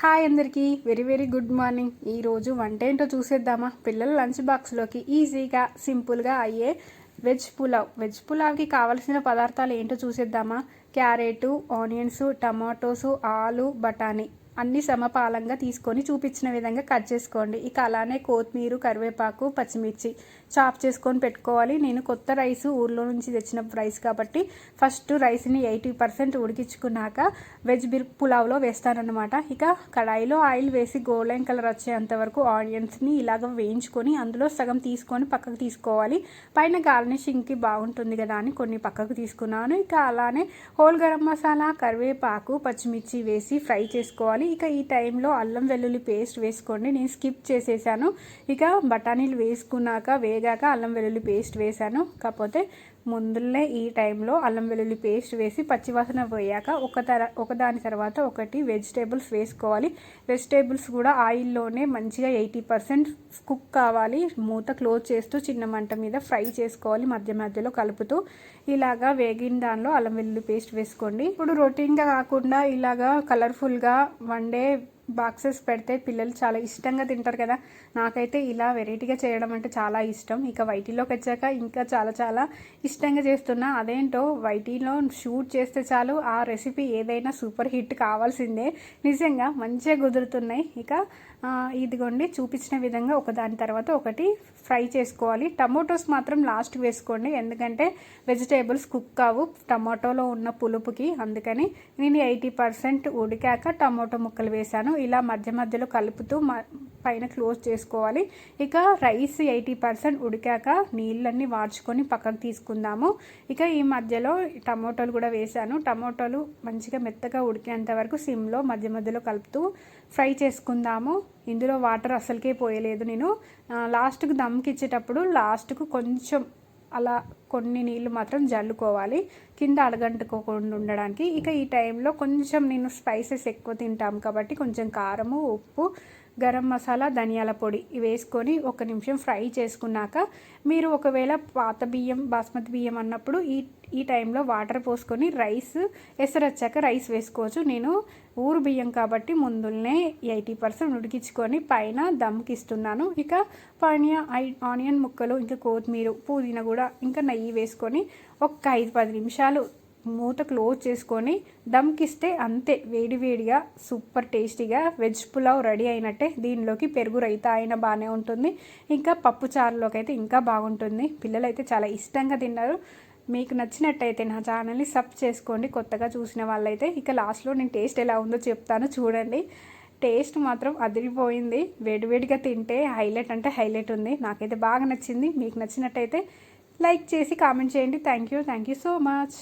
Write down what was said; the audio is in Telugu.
హాయ్ అందరికీ. Very very good morning. ఈరోజు వంట ఏంటో చూసేద్దామా? పిల్లల లంచ్ బాక్స్లోకి ఈజీగా సింపుల్గా అయ్యే వెజ్ పులావ్. వెజ్ పులావ్కి కావాల్సిన పదార్థాలు ఏంటో చూసేద్దామా? క్యారెట్ ఆనియన్స్ టమాటోస్ ఆలు బఠానీ. అన్ని సమపాలంగా తీసుకొని చూపించిన విధంగా కట్ చేసుకోండి. ఇక అలానే కొత్తిమీర కరివేపాకు పచ్చిమిర్చి చాప్ చేసుకొని పెట్టుకోవాలి. నేను కొత్త రైస్ ఊర్లో నుంచి తెచ్చిన రైస్ కాబట్టి ఫస్ట్ రైస్ని ఎయిటీ పర్సెంట్ ఉడికించుకున్నాక వెజ్ బిర్ పులావ్లో వేస్తానన్నమాట. ఇక కడాయిలో ఆయిల్ వేసి గోల్డెన్ కలర్ వచ్చేంత వరకు ఆనియన్స్ని ఇలాగ వేయించుకొని అందులో సగం తీసుకొని పక్కకు తీసుకోవాలి. పైన గార్నిషింగ్కి బాగుంటుంది కదా అని కొన్ని పక్కకు తీసుకున్నాను. ఇక అలానే హోల్ గరం మసాలా కరివేపాకు పచ్చిమిర్చి వేసి ఫ్రై చేసుకోవాలి. ఇక ఈ టైంలో అల్లం వెల్లుల్లి పేస్ట్ వేసుకోండి. నేను స్కిప్ చేసేసాను. ఇక బఠానీలు వేసుకున్నాక వేగాక అల్లం వెల్లుల్లి పేస్ట్ వేసాను. కాకపోతే ముందులే ఈ టైంలో అల్లం వెల్లుల్లి పేస్ట్ వేసి పచ్చివాసన పోయాక ఒక తర ఒకదాని తర్వాత ఒకటి వెజిటేబుల్స్ వేసుకోవాలి. వెజిటేబుల్స్ కూడా ఆయిల్లోనే మంచిగా ఎయిటీ పర్సెంట్ కుక్ కావాలి. మూత క్లోజ్ చేస్తూ చిన్న మంట మీద ఫ్రై చేసుకోవాలి మధ్య మధ్యలో కలుపుతూ. ఇలాగా వేగిన దానిలో అల్లం వెల్లుల్లి పేస్ట్ వేసుకోండి. ఇప్పుడు రొటీన్గా కాకుండా ఇలాగా కలర్ఫుల్గా వన్ డే బాక్సెస్ పెడితే పిల్లలు చాలా ఇష్టంగా తింటారు కదా. నాకైతే ఇలా వెరైటీగా చేయడం అంటే చాలా ఇష్టం. ఇక వైటీలోకి వచ్చాక ఇంకా చాలా చాలా ఇష్టంగా చేస్తున్నా. అదేంటో వైటీలో షూట్ చేస్తే చాలు ఆ రెసిపీ ఏదైనా సూపర్ హిట్ కావాల్సిందే. నిజంగా మంచిగా కుదురుతున్నాయి. ఇక ఇదిగోండి చూపించిన విధంగా ఒకదాని తర్వాత ఒకటి ఫ్రై చేసుకోవాలి. టమోటోస్ మాత్రం లాస్ట్ వేసుకోండి. ఎందుకంటే వెజిటేబుల్స్ కుక్ కావు టమాటోలో ఉన్న పులుపుకి. అందుకని నేను ఎయిటీ పర్సెంట్ ఉడికాక టమాటో ముక్కలు వేశాను. ఇలా మధ్య మధ్యలో కలుపుతూ పైన క్లోజ్ చేసుకోవాలి. ఇక రైస్ ఎయిటీ పర్సెంట్ ఉడికాక నీళ్ళన్నీ వాడ్చుకొని పక్కకు తీసుకుందాము. ఇక ఈ మధ్యలో టమోటాలు కూడా వేసాను టమోటాలు మంచిగా మెత్తగా ఉడికేంత వరకు సిమ్లో మధ్య మధ్యలో కలుపుతూ ఫ్రై చేసుకుందాము. ఇందులో వాటర్ అసలుకే పోయలేదు నేను. లాస్ట్కు దమ్కి ఇచ్చేటప్పుడు లాస్ట్కు కొంచెం అలా కొన్ని నీళ్ళు మాత్రం జల్లుకోవాలి. కింద అడగంటుకోకుండా ఉండడానికి. ఇక ఈ టైంలో కొంచెం నేను స్పైసెస్ ఎక్కువ తింటాం కాబట్టి కొంచెం కారము ఉప్పు గరం మసాలా ధనియాల పొడి వేసుకొని ఒక నిమిషం ఫ్రై చేసుకున్నాక మీరు ఒకవేళ పాత బియ్యం బాస్మతి బియ్యం అన్నప్పుడు ఈ ఈ టైంలో వాటర్ పోసుకొని రైస్ ఎసరొచ్చాక రైస్ వేసుకోవచ్చు. నేను ఊరు బియ్యం కాబట్టి ముందునే ఎయిటీ పర్సెంట్ ఉడికించుకొని పైన దమ్కి ఇస్తున్నాను ఇక పైన ఆనియన్ ముక్కలు ఇంకా కొత్తిమీర పుదీనా కూడా ఇంకా నెయ్యి వేసుకొని ఒక ఐదు పది నిమిషాలు మూత క్లోజ్ చేసుకొని దమ్కిస్తే అంతే వేడివేడిగా సూపర్ టేస్టీగా వెజ్ పులావ్ రెడీ అయినట్టే దీనిలోకి పెరుగు రైతా అయినా బాగానే ఉంటుంది. ఇంకా పప్పు చారులోకి అయితే ఇంకా బాగుంటుంది. పిల్లలు అయితే చాలా ఇష్టంగా తిన్నారు. మీకు నచ్చినట్టయితే నా ఛానల్ని సబ్ చేసుకోండి. కొత్తగా చూసిన వాళ్ళైతే ఇక లాస్ట్లో నేను టేస్ట్ ఎలా ఉందో చెప్తాను చూడండి. టేస్ట్ మాత్రం అదిరిపోయింది. వేడివేడిగా తింటే హైలైట్ అంటే హైలైట్ ఉంది. నాకైతే బాగా నచ్చింది. మీకు నచ్చినట్టయితే లైక్ చేసి కామెంట్ చేయండి. Thank you. Thank you so much.